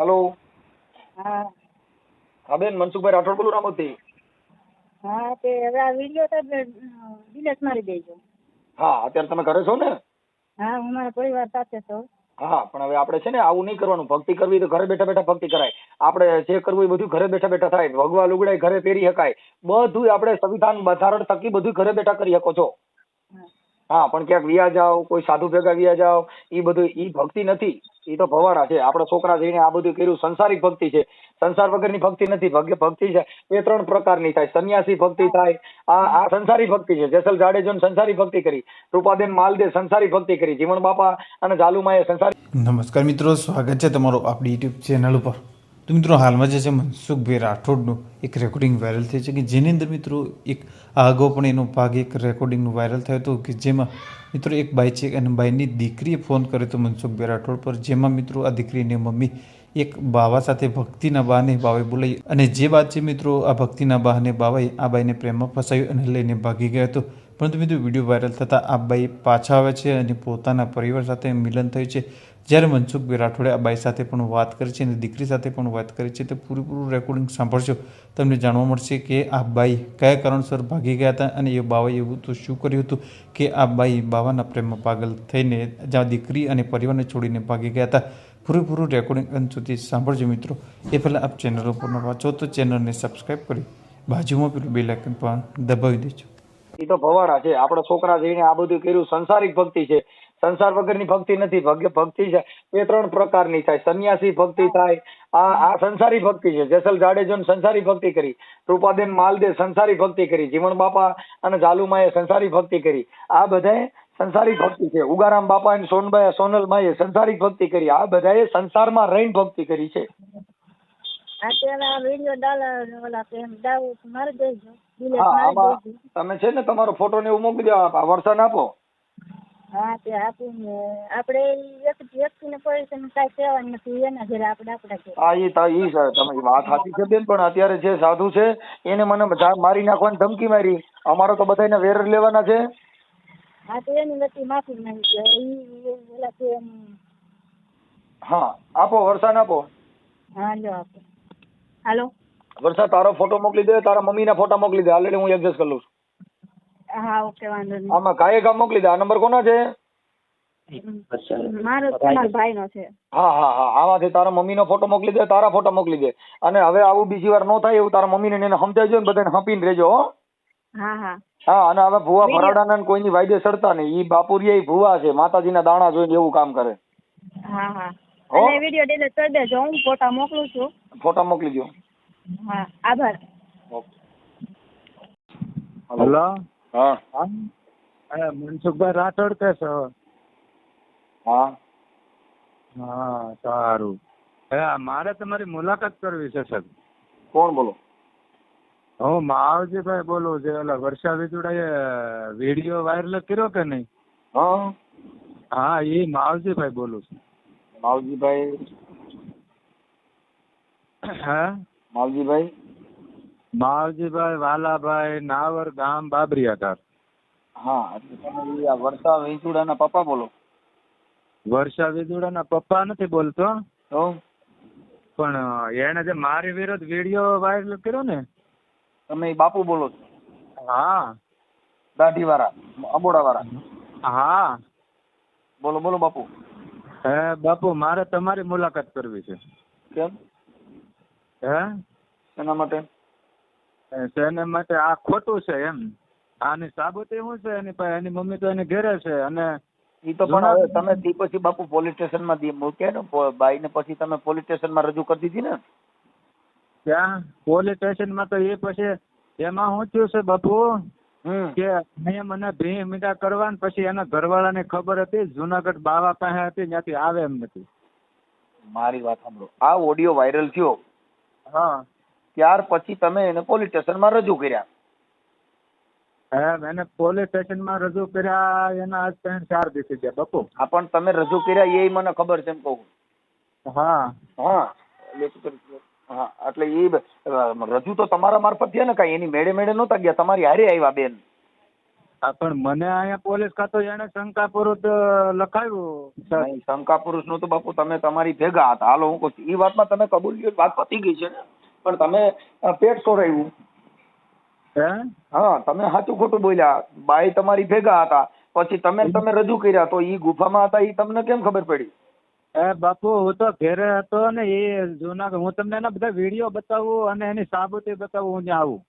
Hello. હા. હા બેન મનસુખભાઈ રાઠોડ બોલું રામોતી હા તે હવે આ વિડિયો તો ડિલેટ મારી દેજો. હા અત્યારે તમે ઘરે છો ને? હા હું મારા પરિવાર સાથે છું. હા પણ હવે આપણે છે ને આવું નહીં કરવાનું. ભક્તિ કરવી તો ઘરે બેઠા બેઠા ભક્તિ કરાય. આપણે જે કરવું એ બધું ઘરે બેઠા બેઠા થાય. ભગવા લુગડાય ઘરે પહેરી શકાય. બધું આપણે સંવિધાન બંધારણ થકી બધું ઘરે બેઠા કરી શકો છો. હા. પણ ક્યાંક વ્યા જાઓ, કોઈ સાધુ ભેગા વ્યા જાઓ એ બધું એ ભક્તિ નથી. એ તો ભવાડા છે. આપણા છોકરા જઈને આ બધું કર્યું, સંસારિક ભક્તિ છે. સંસાર વગરની ભક્તિ નથી. ભગ્ય ભક્તિ છે. એ ત્રણ પ્રકારની થાય. સંન્યાસી ભક્તિ થાય. આ આ સંસારી ભક્તિ છે. જેસલ જાડેજાને સંસારી ભક્તિ કરી. રૂપાબેન માલદે સંસારી ભક્તિ કરી. જીવણ બાપા અને જાલુમાએ સંસારી નમસ્કાર મિત્રો. સ્વાગત છે તમારું આપણી યુટ્યુબ ચેનલ ઉપર. તો મિત્રો, હાલમાં જે છે મનસુખભાઈ રાઠોડનું એક રેકોર્ડિંગ વાયરલ થઈ છે કે જેની અંદર મિત્રો એક આ અગાઉ પણ એનો ભાગ એક રેકોર્ડિંગનું વાયરલ થયો હતો કે જેમાં મિત્રો એક બાઈ છે અને બાઈની દીકરીએ ફોન કર્યો હતો મનસુખભાઈ રાઠોડ પર, જેમાં મિત્રો આ દીકરીની મમ્મી એક બાવા સાથે ભક્તિના બાને બાવે બોલાવી અને જે વાત છે મિત્રો આ ભક્તિના બાને બાવાએ આ બાઈને પ્રેમમાં ફસાયું અને લઈને ભાગી ગયો હતો. પરંતુ મિત્રો, વીડિયો વાયરલ થતાં આ બાઈ પાછા આવે છે અને પોતાના પરિવાર સાથે મિલન થયું છે. જ્યારે મનસુખભાઈ રાઠોડે આ બાઈ સાથે પણ વાત કરી છે અને દીકરી સાથે પણ વાત કરી છે, તો પૂરેપૂરું રેકોર્ડિંગ સાંભળશો તમને જાણવા મળશે કે આ બાઈ કયા કારણસર ભાગી ગયા હતા અને એ બાવાએ એવું તો શું કર્યું હતું કે આ બાઈ બાવાના પ્રેમમાં પાગલ થઈને જ્યાં દીકરી અને પરિવારને છોડીને ભાગી ગયા હતા. પૂરેપૂરું રેકોર્ડિંગ અંત સુધી સાંભળજો મિત્રો. એ પહેલાં આપ ચેનલ ઉપર વાંચો તો ચેનલને સબસ્ક્રાઈબ કરી બાજુમાં પેલું બે લાઇકન પણ દબાવી દેજો. એ તો ભવાડા છે. આપણા છોકરા જઈને આ બધું કર્યું. સંસારિક ભક્તિ છે. સંસાર વગરની ભક્તિ નથી ભક્તિ છે. એ ત્રણ પ્રકારની થાય. સંન્યાસી ભક્તિ થાય. આ આ સંસારી ભક્તિ છે. જેસલ જાડેજો સંસારી ભક્તિ કરી. રૂપાબેન માલદે સંસારી ભક્તિ કરી. જીવણ બાપા અને ઝાલુમાએ સંસારી ભક્તિ કરી. આ બધાએ સંસારી ભક્તિ છે. ઉગારામ બાપા અને સોનબાઈ સોનલમાએ સંસારી ભક્તિ કરી. આ બધાએ સંસારમાં રહીને ભક્તિ કરી છે. તમે છે ને તમારો ફોટો ને એવું મોકલી દો. આ વરસાદ આપો. હા તે આપીને આપણે એક વ્યક્તિને પૈસાની કાંઈ સેવા નથી એના ઘરે આપણે આપણા ઘરે. હા એ તો ઈ સર તમે વાત સાચી છે બેન પણ અત્યારે જે સાધુ છે એને મને મારી નાખવાની ધમકી મારી. અમારો તો બધાને વેર લેવાના છે. હા તો એની વચ્ચે માફી માંગી છે. ઈ ઓલા કે હા આપો વરસાદ આપો. હા લો આપો. હાલો. વરસાદ તારો ફોટો મોકલી દે તારા મમ્મીના ફોટા મોકલી દે. ઓલરેડી હું એડજસ્ટ કરી લઉં છું. હા ઓકે વાંધો નહીં. આમાં કામ મોકલી દે. આ નંબર કોનો છે? મારો તમારા ભાઈનો છે. હા હા હા. આમાંથી તારા મમ્મીનો ફોટો મોકલી દે તારા ફોટો મોકલી દે. અને હવે આવું બીજી વાર ન થાય એવું તારા મમ્મીને ને એને સમજાવજો ને બધાને હંપીને રહેજો હો. હા હા. હા અને હવે ભુવા ભરાડાના ને કોઈની વાયદે સડતા નહીં. ઈ બાપુરિયા ઈ ભુવા છે. માતાજીના દાણા જોઈને એવું કામ કરે. હા હા. અને વીડિયો ડિલીટ કરી દેજો. હું ફોટા મોકલું છું. ફોટા મોકલી દો હા આભાર. હલો હા. હા. મનસુખભાઈ રાઠોડ કે છો? હા. હા સારું. હે મારે તમારી મુલાકાત કરવી છે સર કોણ બોલો? હું માવજીભાઈ બોલું છે. ઓલા વર્ષા વિજુડાએ વીડિયો વાયરલ કર્યો કે નહીં? હા. હા એ માવજીભાઈ બોલું છું. માવજીભાઈ હે? માવજીભાઈ માવજીભાઈ વાલાભાઈ નાવર ગામ બાબરિયાધાર. હા એટલે તમે આ વર્ષા વેંચુડાના પપ્પા બોલો. વર્ષા વિજુડાના પપ્પા નથી બોલતો. તો? પણ એને જે મારી વિરુદ્ધ વીડિયો વાયરલ કર્યો ને. તમે બાપુ બોલો છો? હા. દાઢી વાળા અબોડા વાળા હા. બોલો બોલો બાપુ. હે બાપુ મારે તમારી મુલાકાત કરવી છે. કેમ? હે? એના માટે? તેને માટે આ ખોટું છે એમ. આની સાબુતી શું છે? એની પાસે એની મમ્મી તો એને ઘેરે છે અને એ તો પણ હવે તમે તે પછી બાપુ પોલીસ સ્ટેશનમાં દી મૂકે ને બાઈ ને પછી તમે પોલીસ સ્ટેશનમાં રજૂ કરી દીધી ને? ત્યાં પોલીસ સ્ટેશનમાં તો એ પછી એમાં શું થયું છે બાપુ? કે મેં મને ભી મીઠા કરવા ને પછી એના ઘરવાળાને ખબર હતી જુનાગઢ બાવા પાસે હતી ત્યાંથી આવે એમ નથી. મારી વાત સાંભળો. આ ઓડિયો વાયરલ થયો. હા. ત્યાર પછી તમે એને પોલીસ સ્ટેશનમાં રજૂ કર્યા. હે એને પોલીસ સ્ટેશનમાં રજૂ કર્યા એના આજ ત્રણ ચાર દિવસે ગયા બાપુ. હા પણ તમે રજૂ કર્યા એ મને ખબર છે એમ કહું. હા. હા હા એટલે એ રજૂ તો તમારા મારફત થયા ને કાંઈ? એની મેળે મેળે નહોતા ગયા? તમારી હારે આવ્યા બેન. હા પણ મને અહીંયા પોલીસ ખાતો એને શંકાપુરુષ લખાયું સર. નહીં શંકા પુરુષનું તો બાપુ તમે તમારી ભેગા હતા. હાલો હું કહું છું. ઈ વાતમાં તમે કબૂલ વાત પતી ગઈ છે ને? પણ તમે પેટ સોરાયું હે? હા તમે સાચું ખોટું બોલ્યા. બાઈ તમારી ભેગા હતા. પછી તમે તમે રજૂ કર્યા તો ઈ ગુફામાં હતા ઈ તમને કેમ ખબર પડી? એ બાપુ હું તો ઘેરે હતો ને એ જૂના હું તમને એના બધા વીડિયો બતાવું અને એની સાબુતી બતાવું હું ત્યાં આવું.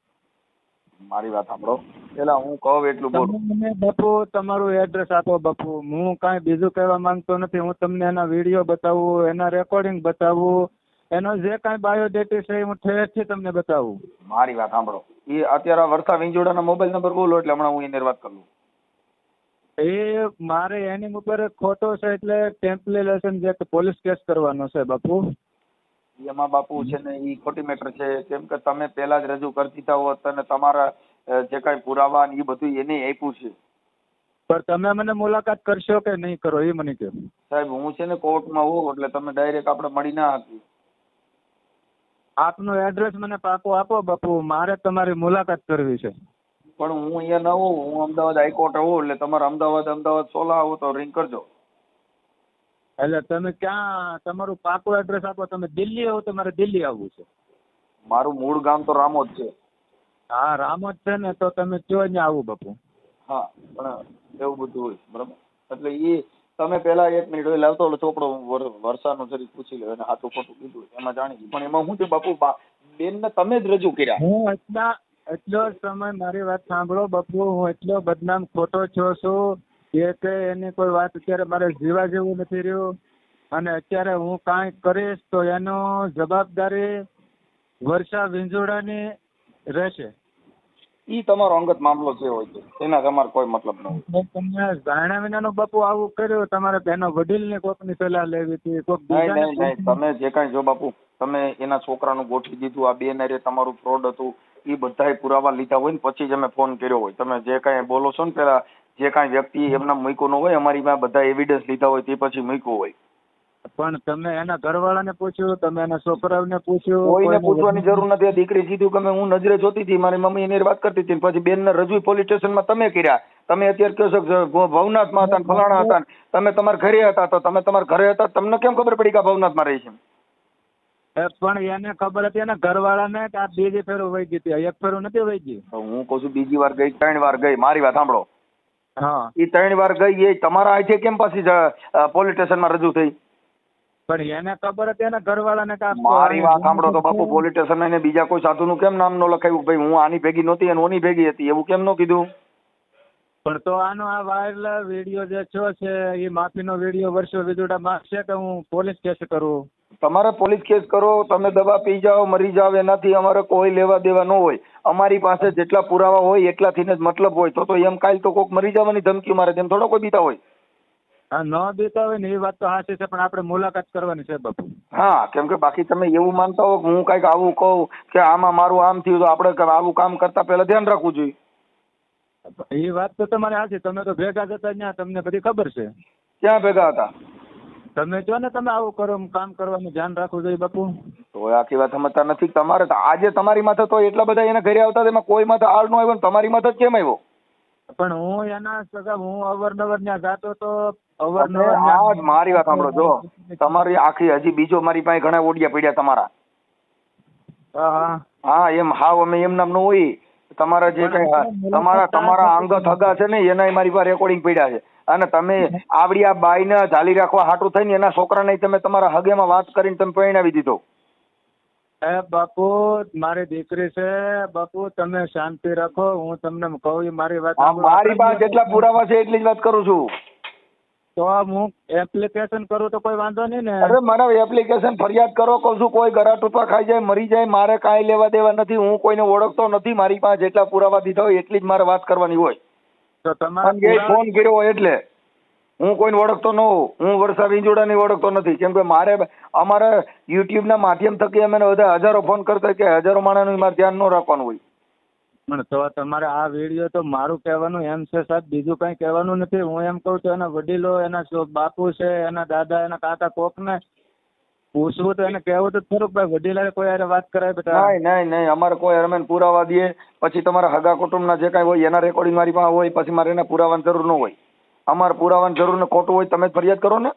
મારી વાત સાંભળો. પેલા હું કહું એટલું બોલું. મને બાપુ તમારું એડ્રેસ આપો બાપુ. હું કાંઈ બીજું કહેવા માંગતો નથી. હું તમને એના વીડિયો બતાવું એના રેકોર્ડિંગ બતાવું એનો જે કાંઈ બાયોડેટી છે એ હું ઠેરથી તમને બતાવું. મારી વાત સાંભળો. એ અત્યારે વર્ષા વિંજોડાના મોબાઈલ નંબર બોલો એટલે હમણાં હું એની વાત કરું એ મારે એની ઉપર ખોટો છે એટલે ટેમ્પલેશન જે પોલીસ કેસ કરવાનો છે બાપુ. એમાં બાપુ છે ને એ ખોટી મેટર છે. કેમ કે તમે પેલા જ રજૂ કરી દીધા હોત અને તમારા જે કાંઈ પુરાવા ને એ બધું એને આપ્યું છે. પણ તમે મને મુલાકાત કરશો કે નહીં કરો એ મને કહો. સાહેબ હું છે ને કોર્ટમાં હોઉં એટલે તમે ડાયરેક્ટ આપણે મળી ના હતી આપનું એડ્રેસ મને પાકો આપો બાપુ. મારે તમારી મુલાકાત કરવી છે. પણ હું અહીંયા ના હોઉં. હું અમદાવાદ હાઈકોર્ટ આવું એટલે તમારે અમદાવાદ અમદાવાદ સોલા આવો તો રિંગ કરજો. એટલે તમે ક્યાં તમારું પાકું એડ્રેસ આપો. તમે દિલ્હી આવો તો મારે દિલ્હી આવવું છે. મારું મૂળ ગામ તો રામોદ છે. હા રામોદ છે ને તો તમે કયો અહીંયા આવું બાપુ. હા પણ એવું બધું હોય બરાબર? એટલે એ તમે પેલા એક મિનિટ લાવતો ઓલો છોકરો વર- વર્ષાનું જરીક પૂછી લે એને હાથું ખોટું કીધું એમાં જાણી ગયું. પણ એમાં હું છે, બાપુ બેન ને તમે જ રજૂ કર્યા. હું એટલા, એટલો સમય મારી વાત સાંભળો, બાપુ, હું એટલો બદનામ ખોટો છો છું કે કે એની કોઈ વાત અત્યારે મારે જીવા જેવું નથી રહ્યું. અને અત્યારે હું કાંઈ કરીશ તો એનો જવાબદારી વર્ષા વિંજોડાની રહેશે. ઈ તમારો અંગત મામલો જે હોય છે એના તમારે કોઈ મતલબ ન હોય. તમને જાણ્યા વિનાનું બાપુ આવું કર્યો તમારે તેનો વડીલ ને કોકની સલાહ લેવી હતી કોક નહીં નહીં તમે જે કાંઈ જો બાપુ તમે એના છોકરાનું ગોઠવી દીધું આ બે રે તમારું ફ્રોડ હતું એ બધાય પુરાવા લીધા હોય ને પછી જ અમે ફોન કર્યો હોય. તમે જે કાંઈ બોલો છો ને પેલા જે કાંઈ વ્યક્તિ એમના મૂક્યો ન હોય અમારી પાસે બધા એવિડન્સ લીધા હોય તે પછી મૂક્યો હોય. પણ તમે એના ઘરવાળાને પૂછ્યું તમે એના છોકરાઓને પૂછ્યું કોઈને પૂછવાની જરૂર નથી. આ દીકરી સીધું કે હું નજરે જોતી હતી મારી મમ્મી એની વાત કરતી હતી પછી બેનને રજૂ પોલીસ સ્ટેશનમાં તમે કર્યા. તમે અત્યારે કહો છો ભવનાથમાં હતા ફલાણા હતા તમે તમારા ઘરે હતા તો તમે તમારા ઘરે હતા તમને કેમ ખબર પડી કે ભવનાથમાં રહી છે? પણ એને ખબર હતી એના ઘરવાળાને કે આ બીજી ફેરો વહી ગઈ હતી. એક ફેરો નથી વહી ગઈ હું કહું છું બીજી વાર ગઈ ત્રણ વાર ગઈ. મારી વાત સાંભળો. હા. એ ત્રણ વાર ગઈ એ તમારા અહીંથી કેમ પાછી પોલીસ સ્ટેશનમાં રજૂ થઈ? પણ એને ખબર હતી એના ઘરવાળાને કે આ મારી વાત સાંભળો તો બાપુ પોલીસ સ્ટેશન એને બીજા કોઈ સાધુનું કેમ નામ ન લખાયું? ભાઈ હું આની ભેગી નહોતી અને ઓની ભેગી હતી એવું કેમ ન કીધું? પણ તો આનો આ વાયરલ વીડિયો જે છો છે એ માફીનો વીડિયો વર્ષો વિદુડા માગશે કે હું પોલીસ કેસ કરું? તમારે પોલીસ કેસ કરો તમે દવા પી જાઓ મરી જાઓ એનાથી અમારે કોઈ લેવા દેવા ન હોય. અમારી પાસે જેટલા પુરાવા હોય એટલાથી જ મતલબ હોય. તો તો એમ કાલ તો કોક મરી જવાની ધમકી મારે તેમ થોડો કોઈ બીતા હોય? હા ન દેતા હોય ને એ વાત તો સાચી છે પણ આપણે મુલાકાત કરવાની છે બાપુ. હા કેમ કે બાકી તમે એવું માનતા હો કે હું કંઈક આવું કહું કે આમાં મારું આમ થયું તો આપણે આવું કામ કરતા પહેલા ધ્યાન રાખવું જોઈએ. એ વાત તો તમારે સાચી તમે તો ભેગા જતા ત્યાં તમને બધી ખબર છે. ક્યાં ભેગા હતા? તમે જો ને તમે આવું કરો કામ કરવાનું ધ્યાન રાખવું જોઈએ બાપુ. તો આખી વાત સમજતા નથી તમારે તો આજે તમારી માથે તો એટલા બધા એના ઘરે આવતા એમાં કોઈ માથે આળ નો આવ્યો તમારી માથે કેમ આવ્યો? પણ હું એના સગા હું અવારનવાર ત્યાં જાતો તો અવારનવાર મારી વાત સાંભળો જો. તમારી આખી હજી બીજો મારી પાસે ઘણા ઓડિયા પડ્યા તમારા. હા એમ હાવ અમે એમ નામનું હોય. તમારા જે કઈ તમારા તમારા અંગત હગા છે ને એના મારી પાસે રેકોર્ડિંગ પડ્યા છે. અને તમે આવડી આ બાઈને ઝાલી રાખવા હાટું થઈને એના છોકરાને તમે તમારા હગેમાં વાત કરીને તમે પરણાવી દીધો. એ બાપુ મારી દીકરી છે. બાપુ તમે શાંતિ રાખો. હું તમને કહું મારી વાત મારી પાસે જેટલા પુરાવા છે એટલી જ વાત કરું છું. તો હું એપ્લિકેશન કરું તો કોઈ વાંધો નહીં ને. અરે મને એપ્લિકેશન ફરિયાદ કરો કહું છું કોઈ ગરા ટૂંપા ખાઈ જાય મરી જાય મારે કાંઈ લેવા દેવા નથી હું કોઈને ઓળખતો નથી મારી પાસે જેટલા પુરાવા દીધા હોય એટલી જ મારે વાત કરવાની હોય. તો તમારા ફોન કર્યો હોય એટલે હું કોઈને ઓળખતો ન હોઉં હું વર્ષા વિંજોડાને ઓળખતો નથી કેમ કે મારે અમારે યુટ્યુબના માધ્યમ થકી અમે બધા હજારો ફોન કરતા કે હજારો માણસનું મારે ધ્યાન ન રાખવાનું હોય. પણ તો તમારે આ વીડિયો તો મારું કહેવાનું એમ છે સાહેબ બીજું કઈ કહેવાનું નથી. હું એમ કહું છું એના વડીલો એના બાપુ છે એના દાદા એના કાકા કોકને પૂછવું તો એને કહેવું તો ખરું ભાઈ વડીલાએ કોઈ યારે વાત કરાય બેટા. નહીં નહીં નહીં. અમારે કોઈ અમે પુરાવા દઈએ. પછી તમારા હગા કુટુંબના જે કાંઈ હોય એના રેકોર્ડિંગ મારી પાસે હોય પછી મારે એના પુરાવાની જરૂર ન હોય. અમારે પુરાવાની જરૂર ને ખોટું હોય તમે ફરિયાદ કરો ને.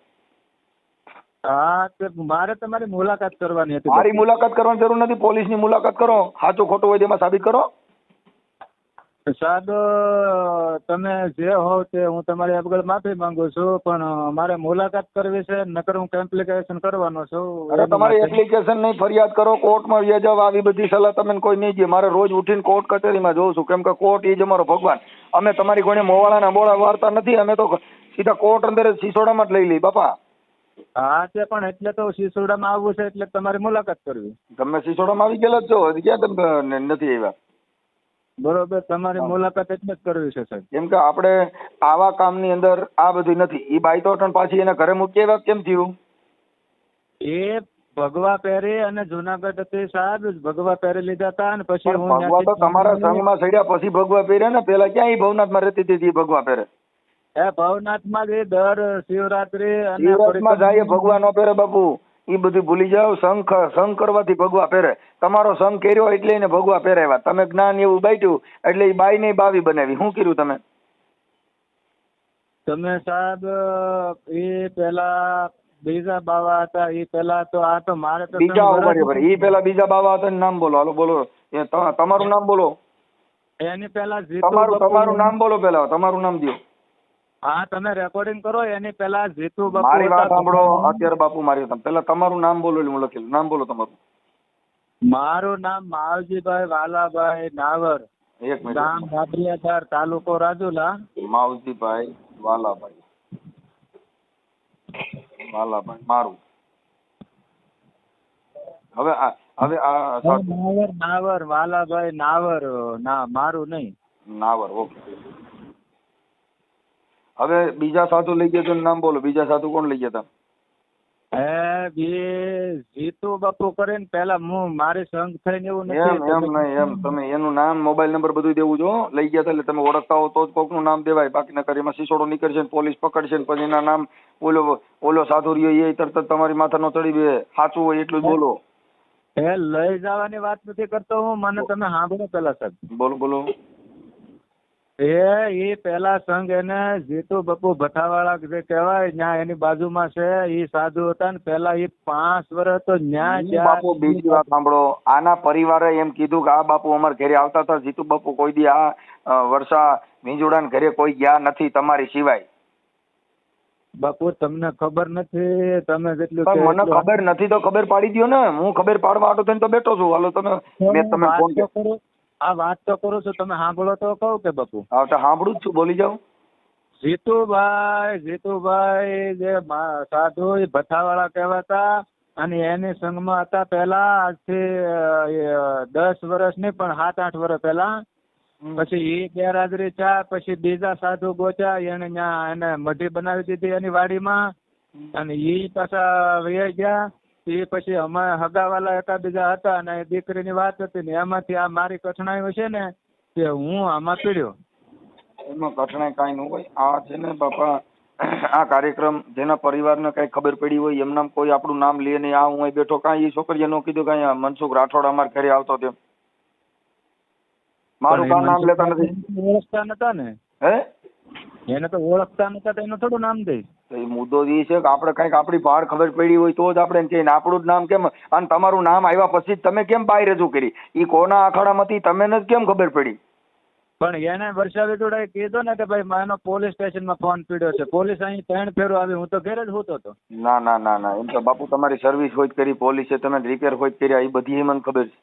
હા તે મારે તમારી મુલાકાત કરવાની હતી. મારી મુલાકાત કરવાની જરૂર નથી પોલીસની મુલાકાત કરો. સાચું ખોટું હોય તેમાં સાબિત કરો. સાહેબ તમે જે હોવ તે હું તમારી આગળ માફી માંગુ છું પણ મારે મુલાકાત કરવી છે નકર હું એપ્લિકેશન કરવાનો છું. અરે તમારી એપ્લિકેશન નહીં ફરિયાદ કરો કોર્ટમાં વ્યા જાવ આવી બધી સલાહ તમે કોઈ નહીં દે મારે રોજ ઉઠીને કોર્ટ કચેરીમાં જોઉં છું કેમ કે કોર્ટ એ જ અમારો ભગવાન. અમે તમારી કોઈને મોવાળાના મોળા વાર્તા નથી અમે તો સીધા કોર્ટ અંદર સિસોડામાં જ લઈ લઈ બાપા. હા તે પણ એટલે તો સિસોડામાં આવવું છે એટલે તમારી મુલાકાત કરવી. તમે સિસોડામાં આવી ગયેલા જ છો ક્યાં તમે નથી આવ્યા? બરોબર તમારે મુલાકાત એટલે જ કરવી છે સાહેબ. કેમ કે આપણે આવા કામની અંદર આ બધું નથી. એ બાઈ તો પાછી એને ઘરે મૂકી આવ્યા કેમ થયું? એ ભગવા પહેરે અને જુનાગઢ તે સાહેબ ભગવા પહેરે લીધા હતા અને પછી હું ભગવા તો તમારા સંઘમાં સડ્યા પછી ભગવા પહેરે ને પેલા ક્યાં એ ભવનાથમાં રહેતી હતી ઈ ભગવા પહેરે? એ ભવનાથમાં જે દર શિવરાત્રી અને ભગવાન જાય ભગવા ન પહેરે બાપુ. ઈ બધું ભૂલી જાઓ સંઘ સંઘ કરવાથી ભગવા પહેરે. તમારો સંઘ કર્યો એટલે એને ભગવા પહેરાવ્યા. તમે જ્ઞાન એવું બાટ્યું એટલે એ બાઈ ને બાવી બનાવી. શું કર્યું તમે? તમે સાહેબ એ પેલા બીજા બાવા હતા એ પેલા તો આ તો મારે તો બીજા ઊભા રહ્યો પેલા બીજા બાવા હતા નામ બોલો. હાલો બોલો. એ તમારું નામ બોલો. એની પેલા તમારું તમારું નામ બોલો પેલા. તમારું નામ દો હા તમે રેકોર્ડિંગ કરો એની પહેલા જીતુ બાપુ મારી વાત સાંભળો અત્યારે બાપુ મારી તમે પહેલા તમારું નામ બોલો એટલે હું નામ બોલો તમારું. મારું નામ માવજીભાઈ વાલાભાઈ નાવર એક ગામ મિનિટ. તાલુકો રાજુલા. માવજીભાઈ વાલાભાઈ. વાલાભાઈ મારું. હવે આ હવે આ નાવર નાવર વાલાભાઈ નાવર ના મારું નહીં. નાવર ઓકે. હવે બીજા સાધુ લઈ ગયા તો નામ બોલો બીજા સાધુ કોણ લઈ ગયા હતા એ બે જીતુ બાપુ કરીને પેલા હું મારી સંઘ થઈને એવું એમ એમ નહીં એમ. તમે એનું નામ મોબાઈલ નંબર બધું દેવું જો લઈ ગયા એટલે તમે ઓળખતા હો તો જ કોકનું નામ દેવાય. બાકી નકર એમાં સિસોડો નીકળશે ને પોલીસ પકડશે ને પછી એના નામ ઓલો ઓલો સાધુ રહ્યો એ તરત જ તમારી માથાનો ચડી બે. સાચું હોય એટલું જ બોલો. એ લઈ જવાની વાત નથી કરતો હું મને તમે સાંભળો પેલા સાહેબ. બોલો બોલો. એ એ પેલા સંઘ એને જીતુ બપુ ભઠાવાળા જે કહેવાય ન્યા એની બાજુમાં છે એ સાધુ હતા ને પેલા એ પાંચ વર્ષ તો ન્યા બાપુ બીજી વાત સાંભળો. આના પરિવારે એમ કીધું કે આ બાપુ અમારા ઘરે આવતા હતા જીતુ બાપુ કોઈ દી આ વર્ષા વિંજોડાના ઘરે કોઈ ગયા નથી તમારી સિવાય. બાપુ તમને ખબર નથી તમે જેટલું મને ખબર નથી તો ખબર પાડી દો ને. હું ખબર પાડવા આટો થઈને તો બેઠો છું. હાલો તમે મેં તમે ફોન તો કરું. આ વાત તો કરું છું તમે સાંભળો તો કહું કે બાપુ? હા તો સાંભળું જ છું બોલી જાઓ. જીતુભાઈ જીતુભાઈ જે સાધુ ભથ્થાવાળા કહેવાતા અને એની સંઘમાં હતા પહેલા આજથી દસ વર્ષ નહીં પણ સાત આઠ વર્ષ પહેલા. પછી એ ગેરહાજરી ચા પછી બીજા સાધુ ગોચ્યા એને ત્યાં એને મઢી બનાવી દીધી એની વાડીમાં. અને એ પાછા વહી ગયા. એ પછી અમે હગાવાલા એકાબીજા હતા અને એ દીકરીની વાત હતી ને એમાંથી આ મારી કઠણાઈઓ છે ને કે હું આમાં પીડ્યો. એમાં કઠણાઈ કાંઈ ન હોય. આ છે ને બાપા આ કાર્યક્રમ જેના પરિવારને કઈ ખબર પડી હોય એમના કોઈ આપણું નામ લે નહીં આ હું બેઠો કાંઈ એ છોકરીએ નો કીધું કાંઈ મનસુખ રાઠોડ અમારા ઘરે આવતો તેમ મારું કામ નામ લેતા નથી. ઓળખતા નતા ને? હે? એને તો ઓળખતા નતા તો એનું થોડું નામ દઈશ. તો એ મુદ્દો એ છે કે આપણે કંઈક આપણી બહાર ખબર પડી હોય તો જ આપણે એમ કહીએ આપણું જ નામ કેમ? અને તમારું નામ આવ્યા પછી તમે કેમ બાય રજૂ કરી? એ કોના આખાડામાંથી તમે જ કેમ ખબર પડી? પણ એને વર્ષા વિટુડાએ કીધું ને કે ભાઈ માનો પોલીસ સ્ટેશનમાં ફોન પીડ્યો છે. પોલીસ અહીં ત્રણ ફેરો આવી હું તો ઘેર જ હોતો હતો. ના ના ના ના. એમ તો બાપુ તમારી સર્વિસ હોય કરી પોલીસે તમે રિપેર હોય કર્યા એ બધી મને ખબર છે.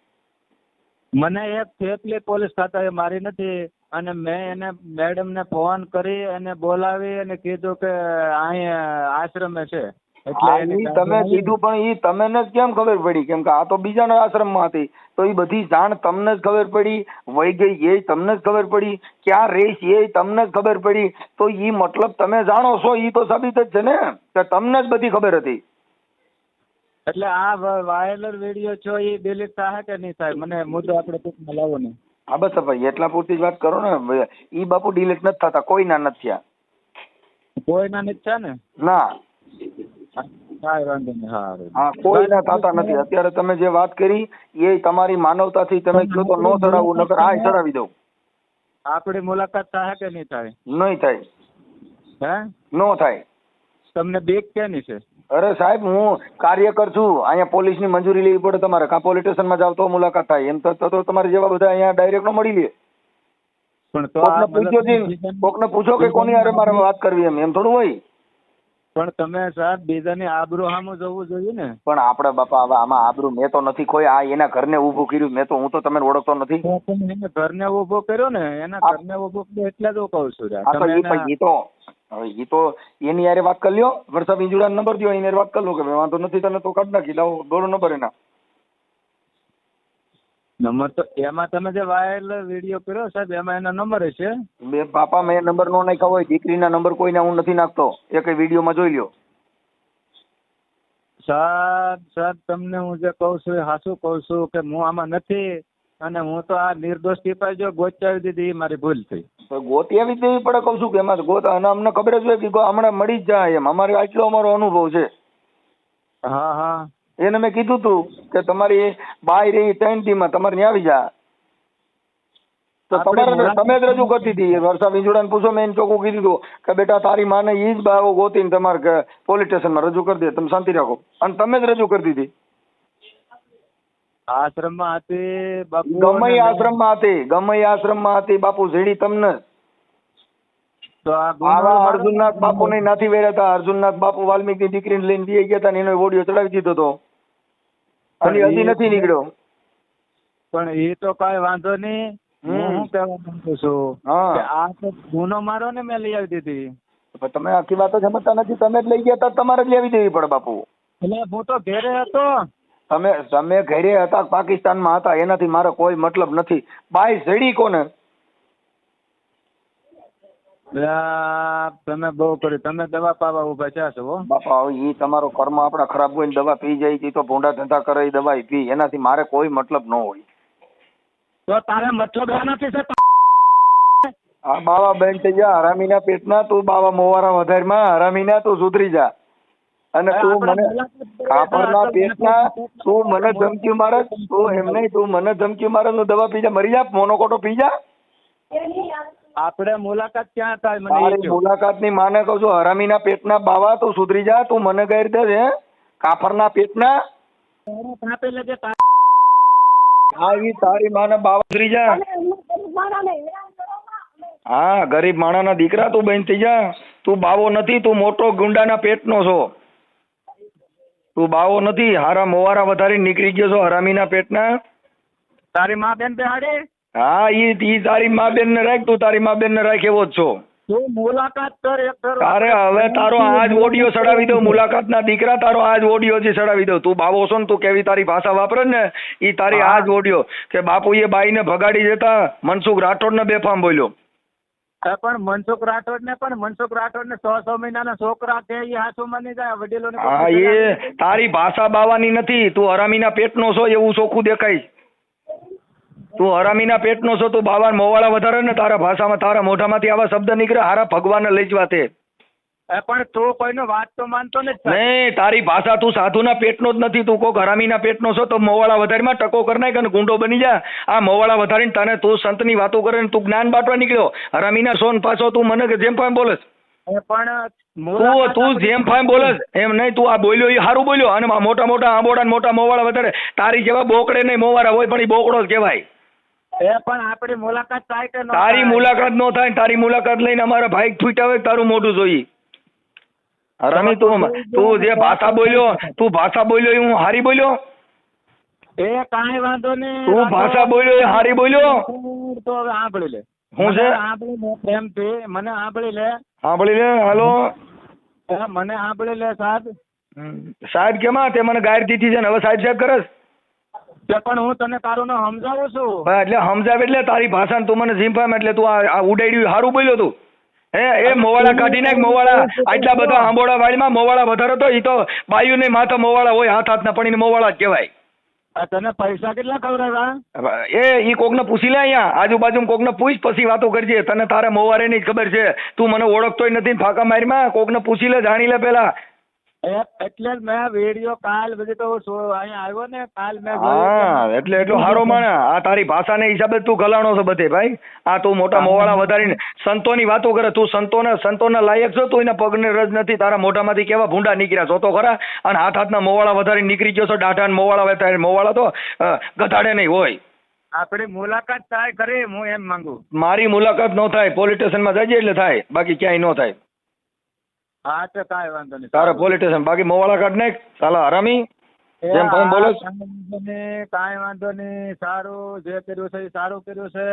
મને એક થેપલી પોલીસ ખાતાએ મારી નથી. અને મેં એને મેડમને ફોન કરી અને બોલાવી અને કીધું કે અહીંયા આશ્રમે છે. એટલે તમે કીધું પણ એ તમને જ કેમ ખબર પડી? કેમ કે આ તો બીજાના આશ્રમમાં હતી. તો એ બધી જાણ તમને જ ખબર પડી વહી ગઈ એ તમને જ ખબર પડી ક્યાં રહીશ એ તમને જ ખબર પડી. તો ઈ મતલબ તમે જાણો છો એ તો સાબિત જ છે ને? કે તમને જ બધી ખબર હતી. એટલે આ વાયરલ વીડિયો છો એ ડિલીટ થાય કે નહીં થાય મને મુદ્દો આપણે ટૂંકમાં લાવો ને. હા બસ ભાઈ એટલા પૂરતી જ વાત કરો ને ઈ બાપુ ડિલીટ નથી થતા કોઈના નથી થયા. કોઈના નથી થયા ને? ના. કાંઈ વાંધો નહીં સારું હા કોઈના થતા નથી. અત્યારે તમે જે વાત કરી એ તમારી માનવતાથી તમે કહો તો નો ચડાવવું નકર આ ચડાવી દઉં. આપણી મુલાકાત થાય કે નહીં થાય? નહીં થાય. હે? નો થાય. તમને બેગ કેની છે? અરે સાહેબ હું કાર્યકર છું. અહીંયા પોલીસની મંજૂરી લેવી પડે તમારે. કાં પોલીસ સ્ટેશનમાં જાવ તો મુલાકાત થાય. એમ તો તો તમારે જેવા બધા અહીંયા ડાયરેક્ટ નો મળી લે. પણ તો કોકને પૂછો છે કોકને પૂછો કે કોની અરે મારે વાત કરવી એમ. એમ થોડું હોય. પણ તમે સાહેબ બીજાની આબરૂ સામું જવું જોઈએ ને. પણ આપણે બાપા હવે આમાં આબરૂ મેં તો નથી કોઈ આ એના ઘરને ઊભું કર્યું. મેં તો હું તો તમને ઓળખતો નથી. ઘરને ઊભો કર્યો ને. એના ઘરને ઊભો કર્યો એટલે જ હું કહું છું એ તો હવે એ તો એની યારે વાત કરી લ્યો. વરસાદ ઇંજુડા નંબર દો એની વાત કરી લો કે વાંધો નથી તને તો કાઢ નાખી લાવો દોડો નંબર એના. નંબર તો એમાં તમે જે વાયરલ વીડિયો કર્યો સાહેબ એમાં એના નંબર છે બે પાપા મેં નંબર નો નાખ્યા હોય દીકરીના નંબર કોઈને હું નથી નાખતો. એ કઈ વિડીયોમાં જોઈ લ્યો. સાહેબ સાહેબ તમને હું જે કહું છું એ સાચું કહું છું કે હું આમાં નથી. અને હું તો આ નિર્દોષ ટીપાઈ જો ગોચાવી દીધી એ મારી ભૂલ થઈ. તો ગોતી આવી દેવી પડે કહું છું કે એમાં ગોત અને અમને ખબર જ હોય કે હમણાં મળી જ જાય એમ. અમારે આટલો અમારો અનુભવ છે. હા હા. એને મેં કીધું તું કે તમારી બાય રહી ત્રણ ટીમાં તમારે ત્યાં આવી જા. તો તમારે તમે જ રજૂ કરતી હતી. વર્ષા વિંજોડાને પૂછો મેં એને ચોખ્ખું કીધું હતું કે બેટા તારી માને ઈ જ બાવો ગોતીને તમારે પોલીસ સ્ટેશનમાં રજૂ કરી દે. તમે શાંતિ રાખો. અને તમે જ રજૂ કરતી હતી. આશ્રમમાં હતી બાપુ ગમય આશ્રમમાં હતી ગમય આશ્રમમાં હતી બાપુ ઝીડી તમને. તો આ અર્જુનનાથ બાપુ ને નથી વેર્યા હતા અર્જુનનાથ બાપુ વાલ્મીકી દીકરીને લઈને દઈ ગયા હતા એનો ઓડિયો ચડાવી દીધો હતો અને હજી નથી નીકળ્યો. પણ એ તો કઈ વાંધો નહીં. હું કહેવા માંગુ છું? હા. આ તો ગુનો મારો ને મેં લઈ આવી દીધી. પણ તમે આખી વાતો સમજતા નથી. તમે જ લઈ ગયા હતા તમારે જ લેવી દેવી પડે બાપુ. એટલે હું તો ઘેરે હતો. તમે તમે ઘરે હતા પાકિસ્તાનમાં હતા એનાથી મારો કોઈ મતલબ નથી. બાય ઝડી કોને? તમે બહુ કર્યું તમે દવા પાવા ઊભા થયા છો બાપા ઈ તમારો કર્મ આપણા ખરાબ હોય ને દવા પી જાય તો ભૂંડા ધંધા કરે દવા પી એનાથી મારે કોઈ મતલબ ન હોય. તો તારે મતલબ એ નથી છે? આ બાવા બેન થઈ જા હરામીના પેટના તું બાવા મોવારા વધારમાં હરામીના તું સુધરી જા. અને તું મને કાપડના પેટના તું મને ધમકી મારે તું એમ નહીં તું મને ધમકી મારે તું દવા પી જા. મરી જા મોનોકોટો પી જા. આપણે મુલાકાત ક્યાં થાય મને તારી કહો. મુલાકાતની માને કહું છું હરામીના પેટના બાવા તું સુધરી જા તું મને ગઈ રીતે છે કાપડના પેટના. આવી તારી માને બાવા સુધરી જા. હા ગરીબ માણાના દીકરા તું બેન થઈ જા. તું બાવો નથી તું મોટો ગુંડાના પેટનો છો. તું બાવો નથી હારા મોવારા વધારી નીકળી ગયો છો હરામીના પેટના? તારી મા બેન બેહાડે? હા ઈ ઈ તારી મા બેન ને રાખ તું તારી મા બેન ને રાખ એવો જ છો. તું મુલાકાત કર એક. તારે હવે તારો આજ ઓડિયો ચડાવી દઉં મુલાકાતના દીકરા તારો આજ ઓડિયો જે ચડાવી દઉં. તું બાવો છો ને તું કેવી તારી ભાષા વાપરે ને ઈ તારી આજ ઓડિયો કે બાપુએ બાઈને ભગાડી દેતા મનસુખ રાઠોડ ને બેફામ બોલ્યો. એ પણ મનસુખ રાઠોડ ને પણ મનસુખ રાઠોડ ને સો સો મહિનાના છોકરા છે એ હાચું માની જાય વડીલો હા એ તારી ભાષા બાવાની નથી તું હરામીના પેટનો છો એવું ચોખ્ખું દેખાય. તું હરામીના પેટનો છો તું બાવા મોવાળા વધારે ને તારા ભાષામાં તારા મોઢામાંથી આવા શબ્દ નીકળે હારા ભગવાન લઈ જવા તે પણ તું કોઈનો વાત તો માનતો નથી નહીં તારી ભાષા તું સાધુના પેટનો જ નથી. તું કોક હરામીના પેટનો છો તો મોવાળા વધારીમાં ટકો કર નાખ અને ગુંડો બની જા. આ મોવાળા વધારીને તને તું સંતની વાતો કરે ને તું જ્ઞાન બાટવા નીકળ્યો. હરામીના સોન પાછો તું મને કે જેમ ફામ બોલે પણ તું તું જેમ ફામ બોલે એમ નહીં તું આ બોલ્યો એ સારું બોલ્યો. અને મોટા મોટા આંબોડા મોટા મોવાળા વધારે. તારી જેવા બોકડે નહીં મોવાળા હોય પણ એ બોકડો જ કહેવાય. એ પણ આપણી મુલાકાત થાય કે તારી મુલાકાત નો થાય તારી મુલાકાત લઈને અમારા ભાઈ ફૂટાવે તારું મોઢું જોઈએ. હરામી તું તું જે ભાષા બોલ્યો તું ભાષા બોલ્યો એ હું હારી બોલ્યો? એ કાંઈ વાંધો નહીં તું ભાષા બોલ્યો એ હારી બોલ્યો? તો હવે સાંભળી લે. હું છે? મને સાંભળી લે પ્રેમથી મને સાંભળી લે. સાંભળી લે હાલો. મને સાંભળી લે સાહેબ. સાહેબ કેમાં તે મને ગાયર દીધી છે ને હવે સાહેબ સાહેબ કરસ. પણ હું તને તારું ને સમજાવું છું. એટલે સમજાવે એટલે તારી ભાષા તું મને ઝીંફામ એટલે તું આ આ ઉડાડ્યું હારું બોલ્યો તું. હે એ મોવાળા કાઢી નાખ મોવાળા આટલા બધા આંબોડા વાળીમાં મોવાળા વધારે તો એ તો બાયુ ને માથો મોવાળા હોય હાથ હાથના પડીને મોવાળા જ કહેવાય. આ તને પૈસા કેટલા ખવડાવ્યા? એ ઈ કોકને પૂછી લે અહીંયા. આજુબાજુ કોકને પૂછ પછી વાતો કરજે. તને તારે મોવારે ની ખબર છે. તું મને ઓળખતોય નથી ને ફાંકા મારીમાં. કોકને પૂછી લે જાણી લે પેલા. એટલે મેં વીડિયો કાલ બધી તો અહીંયા આવ્યો ને કાલ મેં હા એટલે એટલો હારો માણે. આ તારી ભાષાને હિસાબે તું ગલાણો છો બધે ભાઈ. આ તું મોટા મોવાળા વધારીને સંતોની વાતો કરે તું સંતોને સંતોના લાયક છો તું એના પગને રજ નથી તારા મોઢામાંથી કેવા ભૂંડા નીકળ્યા છો તો ખરા. અને હાથ હાથના મોવાળા વધારીને નીકળી ગયો છો દાઢા મોવાળા વધારે મોવાળા તો ગધાડે નહીં હોય. આપણે મુલાકાત થાય કરે હું એમ માંગુ. મારી મુલાકાત ન થાય પોલીસ સ્ટેશનમાં જજે એટલે થાય બાકી ક્યાંય ન થાય. હા તો કાંઈ વાંધો નહીં. તારે પોલીસ બાકી મોવાળા કાઢ નાખ સાલા હરામી. જેમ તમે બોલો. કાંઈ વાંધો નહીં, સારું જે કર્યું છે એ સારું કર્યું છે.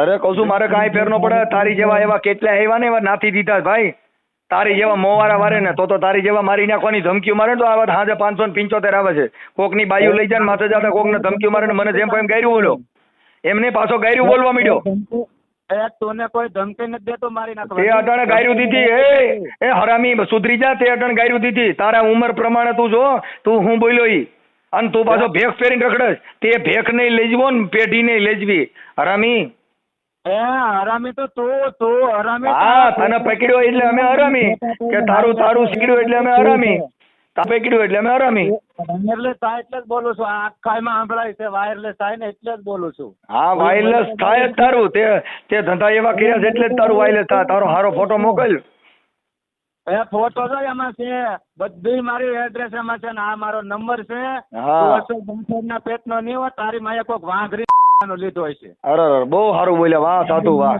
અરે કહું છું મારે કાંઈ ફેર ન પડે. તારી જેવા એવા કેટલા એવા ને એવા નાથી દીધા ભાઈ. તારી જેવા મોવાળા વારે ને તો તો તારી જેવા મારી નાખવાની ધમકીઓ મારે ને તો આવા હાજે પાંચસો ને પંચોતેર આવે છે. કોકની બાયું લઈ જાય ને માથે જાતા કોકને ધમકીઓ મારે ને મને જેમ એમ ગાયરું બોલો. એમને પાછો ગાયરું બોલવા માંડ્યો. તને કોઈ ધમકી નથી દેતો મારી તે નાખવા ગાયરું દીધી એ એ હરામી સુધરી જા તે અટાણે ગાયરું દીધી તારા ઉંમર પ્રમાણે તું જો તું હું બોલ્યો ઈ. અને તું પાછો ભેખ પહેરીને રખડસ તે ભેખ નહીં લેજવો ને પેઢી નહીં લેજવી. હરામી. એ હરામી તો તું તું હરામી હા તને પકડ્યો એટલે અમે હરામી. કે તારું તારું શીખડ્યું એટલે અમે હરામી. તા કીધું એટલે અમે હરામી. વાયરલેસ થાય એટલે જ બોલું છું. આ આખામાં સાંભળાય છે. વાયરલેસ થાય ને એટલે જ બોલું છું. હા વાયરલેસ થાય જ તારું. તે તે ધંધા એવા કર્યા છે એટલે જ તારું વાયરલેસ થાય. તારો હારો ફોટો મોકલ. એ ફોટો તો એમાં છે. બધી મારી એડ્રેસ એમાં છે ને આ મારો નંબર છે. હા. ના પેટ નો નહીં હોય તારી માયા કોક વાંઘરી નો લીધો હોય છે અરે અરે બહુ સારું બોલ્યા. વાહ સાધુ વાહ.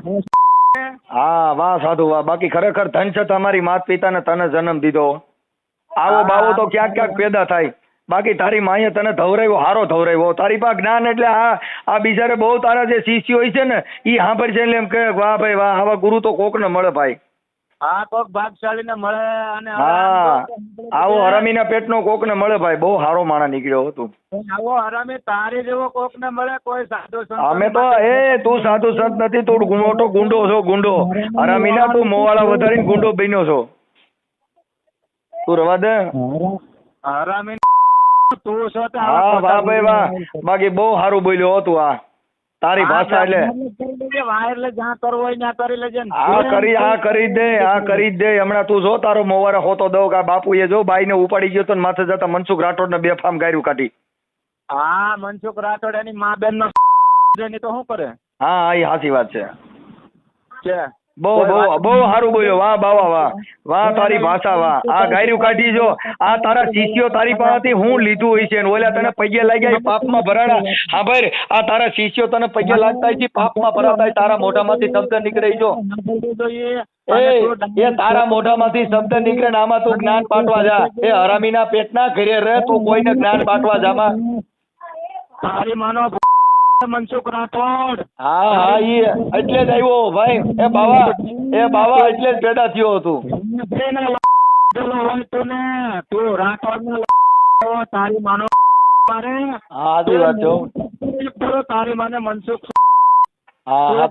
હા વાહ સાધુ વાહ. બાકી ખરેખર ધન છે તમારી માત પિતાને તને જન્મ દીધો. આવો બાવો તો ક્યાંક ક્યાંક પેદા થાય. બાકી તારી માએ તને ધવરાવ્યો હારો ધવરાવ્યો. તારી પાસે જ્ઞાન એટલે આ આ બિચારે બહુ તારા જે શિષ્ય હોય છે ને ઈ સાંભળે છે એટલે એમ કે વાહ ભાઈ વાહ આવા ગુરુ તો કોકને મળે ભાઈ. હા કોક ભાગશાળી ને મળે અને હા આવો હરામીના પેટનો કોકને મળે ભાઈ. બહુ હારો માણા નીકળ્યો હતું. આવો હરામી તારી જેવો કોક ને મળે કોઈ સાધુ સંત અમે તો એ તું સાધુ સંત નથી તું મોટો ગુંડો છો ગુંડો. હરામીના તું મોવાળા વધારીને ગુંડો બન્યો છો. તું રવા દે. હરામી તું છો? તે હા વાહ ભાઈ વાહ. બાકી બહુ સારું બોલ્યો હતું આ. તારી ભાષા એટલે. કરી લેજે, જ્યાં કરવો હોય ત્યાં કરી લેજે ને. કરી આ કરી દે આ કરી દે. હમણાં તું જો તારો મોવારે હોતો દઉં કે બાપુ એ જો બાઈને ઉપાડી ગયો તો માથે જતા મનસુખ રાઠોડને બે ફામ ગાર્યું કાઢી. હા મનસુખ રાઠોડ એની મા બેન નો તો શું કરે હા હા એ સાચી વાત છે. છે. બહુ બહુ બહુ સારું બોલ્યો. વાહ બાવા વાહ વાહ. તારી ભાષા વાહ. આ ગાયરું કાઢી જો. આ તારા શિષ્યો તારી પાસેથી હું લીધું હોય છે ઓલા તને પગે લાગ્યા પાપમાં ભરાણા. હા ભાઈ આ તારા શિષ્યો તને પગે લાગતા છે, પાપમાં ભરાતા તારા મોઢામાંથી શબ્દ નીકળે જો. એ એ તારા મોઢામાંથી શબ્દ નીકળે ને આમાં તું જ્ઞાન પાટવા જા. એ હરામીના પેટના ઘરે રહે તું કોઈને જ્ઞાન પાટવા જામાં. તારી માનો મનસુખ રાઠોડ. હા હા ઈ એટલે જ આવ્યો ભાઈ. એ બાવા એ બાવા એટલે જ પેદા થયો હતું. તું રાઠોડ ને તારી માનો મારે. હા સાચી વાત છે તારી માને મનસુખ હા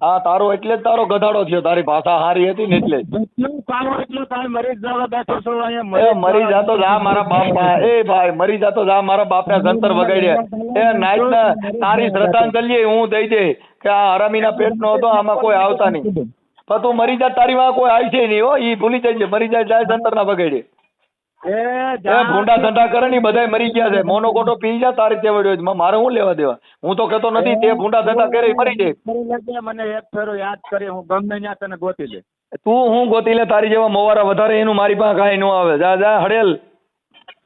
તારી. હા તારો એટલે જ તારો ગધાડો થયો તારી ભાષા સારી હતી ને એટલે મરી છું જાતો જા મારા બાપા એ ભાઈ મરી જાતો જા મારા બાપના સંતર વગાડ્યા. એ નાઈટ ના તારી શ્રદ્ધાંજલિ હું દઈ દે કે આ હરામીના પેટનો હતો આમાં કોઈ આવતા નહીં. પણ તું મરી જા તારી માં કોઈ આવી છે નહીં હો. ઈ ભૂલી જાય મરી જાય જાય સંતર ના વગાડે. ભૂંડા ધંધા કરે ને બધાય મરી ગયા છે. મોનો કોટો પી જા તારી તેવડ્યો છે. મારે શું લેવા દેવા? હું તો કહેતો નથી તે ભૂંડા ધંધા કરે મરી જાય. મને એક ફેરો યાદ કરી હું ગમે ત્યાં તને ગોતી દે. તું હું ગોતી લે તારી જેવા મોવારા વધારે એનું મારી પાસે કાંઈ ન આવે. જા જા હડેલ.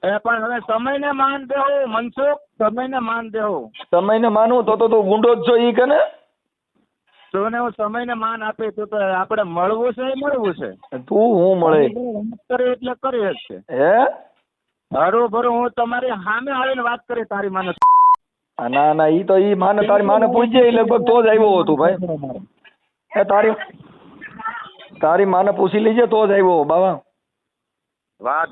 એ પણ હવે સમયને માન દેવું મનસુખ સમયને માન દેવું સમયને માનું તો તો તું ગુંડો જ છો ઈ કે ને? હું સમયને માન આપે તું તો આપણે મળવું છે એ મળવું છે. તું હું મળે? કરે એટલે કરી છે. હે? હરું ભરું હું તમારી સામે આવીને વાત કરી તારી માને. ના ના ઈ તો ઈ માને તારી માને પૂછજે લગભગ તો જ આવ્યો હતું ભાઈ. એ તારી તારી માને પૂછી લીજે તો જ આવ્યો બાવા. વાહ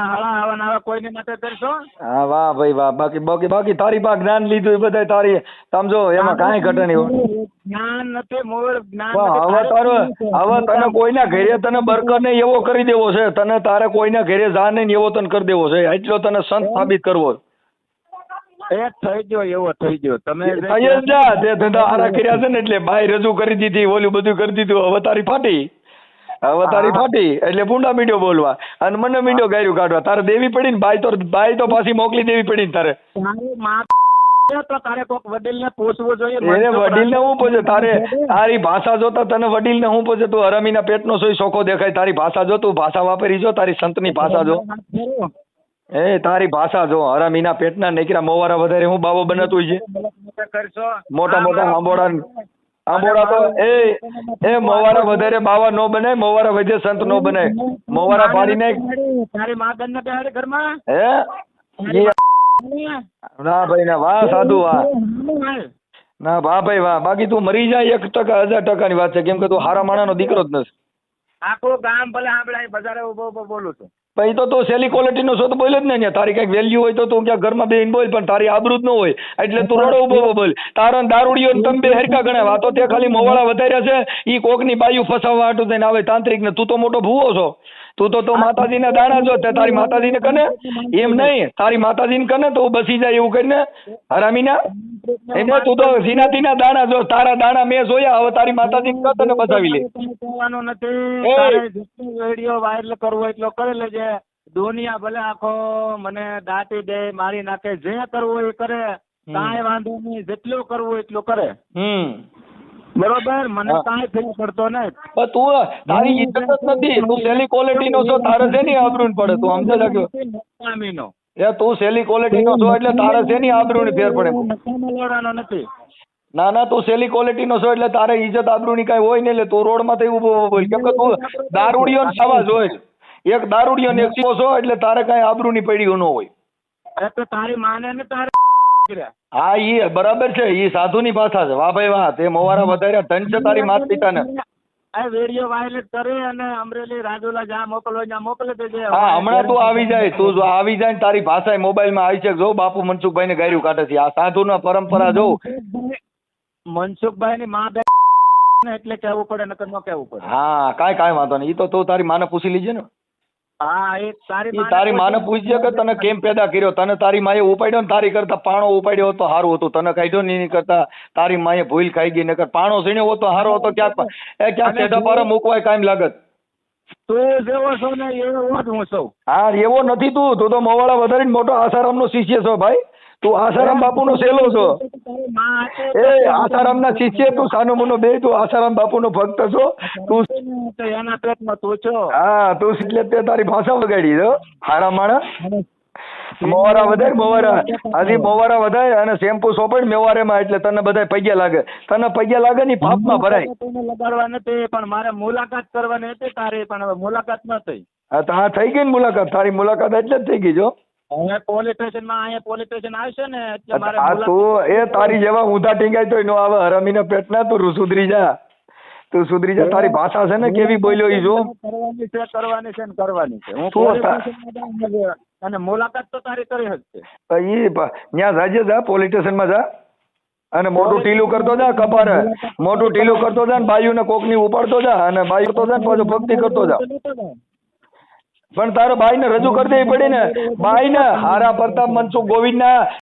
કરી આવા ને આવા માટે કરશો? હા વાહ ભાઈ વાહ. બાકી બાકી બાકી તારી પાસે જ્ઞાન લીધું એ બધાય તારી. સમજો એમાં કાંઈ ઘટે નહીં જ્ઞાન નથી મૂળ જ્ઞાન હવે તારો હવે તને કોઈના ઘરે તને બરકર ને એવો કરી દેવો છે. તને તારે કોઈના ઘરે જા નહીં એવો તને કરી દેવો છે. એટલો તને સંત સાબિત કરવો એ થઈ ગયો એવો થઈ ગયો. તમે થઈ જ જા. તે ધંધા કર્યા છે ને એટલે બાઈ રજૂ કરી દીધી ઓલું બધું કરી દીધું. હવે તારી ફાટી. હવે તારી ફાટી એટલે ભૂંડા મીડિયો બોલવા. અને મને મીંડો ગાયરું કાઢવા. તારે દેવી પડી ને બાઈ તો બાઈ તો પાછી મોકલી દેવી પડી ને તારે તારી તો તારે કોક વડીલને પૂછવું જોઈએ એને વડીલને હું પૂછે તારે તારી ભાષા જોતા તને વડીલને હું પૂછે તું હરામીના પેટનો સોય સોખો દેખાય તારી ભાષા જો તું ભાષા વાપરી જો તારી સંતની ભાષા જો. એ તારી ભાષા જો હરામીના પેટના નીકળ્યા મોવારા વધારે હું બાબો બનાતું છે. મોટા મોટા આંબોડા આંબોડા તો એ એ મોવારા વધારે બાવા નો બને મોવારા વધે સંત નો બને. મોવારા નાખ તારી માં બેન ને બેહાડે ઘરમાં? હે? ના ભાઈ ના વાહ સાધુ વાહ. ના વાહ ભાઈ વાહ. બાકી તું મરી જાય એક ટકા હજાર ટકાની વાત છે. કેમ કે તું હારા માણા નો દીકરો જ નથી. આખું ગામ ભલે સાંભળાય બજારે ઊભો ઊભો બોલું છું. પછી તો તું સેલી ક્વોલિટીનો છો તો જ ને. તારી કંઈક વેલ્યુ હોય તો તું ક્યાં ઘરમાં બેહીને બોલ, પણ તારી આબરૂ જ ન હોય. એટલે તું રડો ઊભો બોલ. તારણ દારૂડીઓ તમે બે હરકા ગણે વાતો તે ખાલી મોવાળા વધાર્યા છે. એ કોકની બાયું ફસાવવા હાટું થઈને આવે. તાંત્રિક ને તું તો મોટો ભૂવો છો. તું તો તો માતાજીને દાણા જો તે તારી માતાજીને કને? એમ નહીં તારી માતાજીને કને તો બસી જાય એવું કરીને? હરામીના? એને તું તો સીનાતીના દાણા જો તારા દાણા મેં જોયા હવે તારી માતાજીને કહો તને બતાવી લે. કહેવાનું નથી. વીડિયો વાયરલ કરવો એટલો કરી લેજે. દુનિયા ભલે આખો મને દાટી દે મારી નાખે જે કરવું એ કરે. કાંઈ વાંધો નહીં જેટલું કરવું એટલું કરે. હમ. બરોબર? મને. કાંઈ ફેર પડતો નહીં. તું તારી ઇજ્જત જ નથી. તું સેલી ક્વોલિટીનો છો તારે શેની આબરૂ પડે? તું સમજે લાગ્યો. નકામીનો એ તું સેલી ક્વોલિટીનો છો એટલે તારે શેની આબરૂની ફેર પડે? નકામો લેવાનો નથી ના ના તું સેલી ક્વોલિટીનો છો એટલે તારે ઇજ્જત આબરૂની કાંઈ હોય નહીં એટલે તું રોડમાં થઈ ઊભો ઊભો બોલ. કેમ કે તું દારૂડિયો ને સાવા જોઈ એક દારૂડિયો ને એક છો એટલે તારે કાંઈ આબરૂની પડી ન હોય. એ તો તારી માને ને તારે કર્યા. હા ઈ બરાબર છે. ઈ સાધુની ભાષા છે. વાહ ભાઈ વાહ. તે મોવારા વધાર્યા. ધન છે તારી માત પિતાને. આ વીડિયો વાયલેટ કરે અને અમરેલી રાજુલા જ્યાં મોકલવો ત્યાં મોકલી દેજે હા હમણાં તું આવી જાય. તું જો આવી જાય ને તારી ભાષા મોબાઈલમાં આવી છે. જો બાપુ મનસુખભાઈ ને ગાયરું કાઢે છે. આ સાધુના પરંપરા જો. મનસુખભાઈ ની માં બે એટલે કેવું પડે નકર ન કેવું પડે. હા કાંઈ કાંઈ વાંધો નહીં. એ તો તું તારી માને પૂછી લીજે ને. હા એ તારી તારી માને પૂછજે કે તને કેમ પેદા કર્યો? તને તારી માએ ઉપાડ્યો ને તારી કરતા પાણો ઉપાડ્યો હોત તો સારું હતું. તને કાઢ્યો નહીં એની કરતા તારી માએ ભૂલ ખાઈ ગઈ નકર પાણો સીણ્યો હોત તો સારો હતો. ક્યાંક એ ક્યાંક પેઢા પર મૂકવાય કાયમ લાગત. તું જેવો છો ને એવો જ હું છું. હા એવો નથી તું. તું તો મોવાળા વધારીને મોટો આસારામનો શિષ્ય છો ભાઈ. તું આસારામ બાપુનો સેલો છો. માં એ આસારામના શિષ્ય તું સાનો મુનો બે તું આસારામ બાપુનો ભક્ત છો. તું એના પેટમાં તું છો. હા તું એટલે તે તારી ભાષા વગાડી દો. હારા માણસ. મોવારા વધારે મોવારા હજી મોવારા વધારે અને શેમ્પુ સોપડ મેવારેમાં એટલે તને બધા પૈયા લાગે. તને પૈયા લાગે ની પાપમાં ભરાય. લગાડવાના લગાડવા નથી પણ મારે મુલાકાત કરવાની હતી તારી પણ હવે મુલાકાત ન થઈ. હા તો હા થઈ ગઈ ને મુલાકાત. તારી મુલાકાત એટલે જ થઈ ગઈ જો. હવે પોલીસ સ્ટેશનમાં અહીંયા પોલીસ સ્ટેશન આવશે ને એટલે મારે આ તું એ તારી જેવા ઊંધા ટીંગાય તો નો આવે હરામીના પેટના તું સુધરી જા. તું સુધરી જા તારી ભાષા છે ને કેવી બોલ્યો ઈ જો. કરવાની છે કરવાની છે ને કરવાની છે. હું પોલીસ સ્ટેશનમાં અને મુલાકાત તો તારી કરી હશે ઈ ત્યાં જાજે જા પોલીસ સ્ટેશનમાં જા. અને મોટું ઢીલું કરતો જા કપારે. મોટું ઢીલું કરતો જા ને કોકની ઉપાડતો જા અને બાયુ કરતો જા ને પાછો ભક્તિ કરતો જા. પણ તારે બાઈને રજૂ કરી દેવી પડી ને. બાઈને હારા પ્રતાપ મનસુખ ગોવિંદના